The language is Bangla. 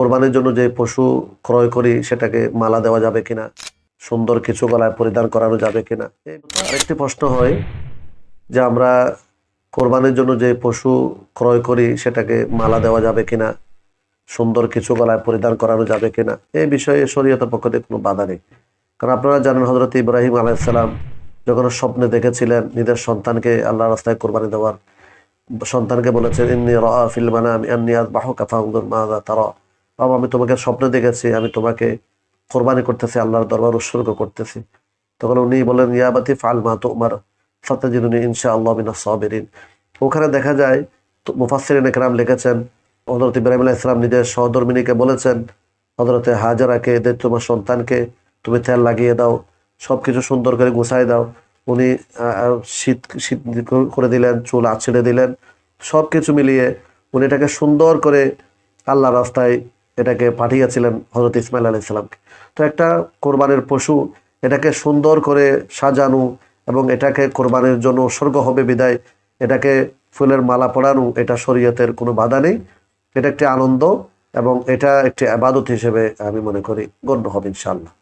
কোরবানির জন্য যে পশু ক্রয় করি, সেটাকে মালা দেওয়া যাবে কিনা, সুন্দর কিছু গলায় পরিধান করানো যাবে কিনা? আরেকটি প্রশ্ন হয় যে আমরা কোরবানির জন্য যে পশু ক্রয় করি, সেটাকে মালা দেওয়া যাবে কিনা, সুন্দর কিছু গলায় পরিধান করানো যাবে কিনা? এই বিষয়ে শরীয়তের পক্ষ থেকে কোনো বাধা নেই। কারণ আপনারা জানেন হজরত ইব্রাহিম আলাইসালাম যখন স্বপ্নে দেখেছিলেন নিজের সন্তানকে আল্লাহ রাস্তায় কোরবানি দেওয়ার, সন্তানকে বলেছেন, ইন্নি রা ফিল মানাম আন্নি আযবাহু কাফা মাযা তারা। বাবা, আমি তোমাকে স্বপ্নে দেখেছি, আমি তোমাকে কোরবানি করতেছি, আল্লাহর দরবার উৎসর্গ করতেছি। তখন উনি বলেন ইয়াবাতি ফাল মা তোমার ফাতাজিদুনি ইনশা আল্লাহ মিনা সাবিরিন। ওখানে দেখা যায়, তো মুফাসসিরিন একরাম লিখেছেন, হযরত ইব্রাহিম আলাইহিস সালাম নিজের সহধর্মিনীকে বলেছেন, হযরতে হাজারাকে এদের তোমার সন্তানকে তুমি তেল লাগিয়ে দাও সব কিছু সুন্দর করে গুছাই দাও। উনি শীত শীত করে দিলেন, চুল আছড়ে দিলেন সব কিছু মিলিয়ে উনি এটাকে সুন্দর করে আল্লাহ রাস্তায় এটাকে পাঠিয়েছিলেন হজরত ইসমাইল আলি ইসলামকে তো একটা কোরবানের পশু, এটাকে সুন্দর করে সাজানো এবং এটাকে কোরবানের জন্য উৎসর্গ হবে বিদায়, এটাকে ফুলের মালা পড়ানো এটা শরীয়তের কোনো বাধা নেই। এটা একটি আনন্দ এবং এটা একটি আবাদত হিসেবে আমি মনে করি গণ্য হবে ইনশাল্লাহ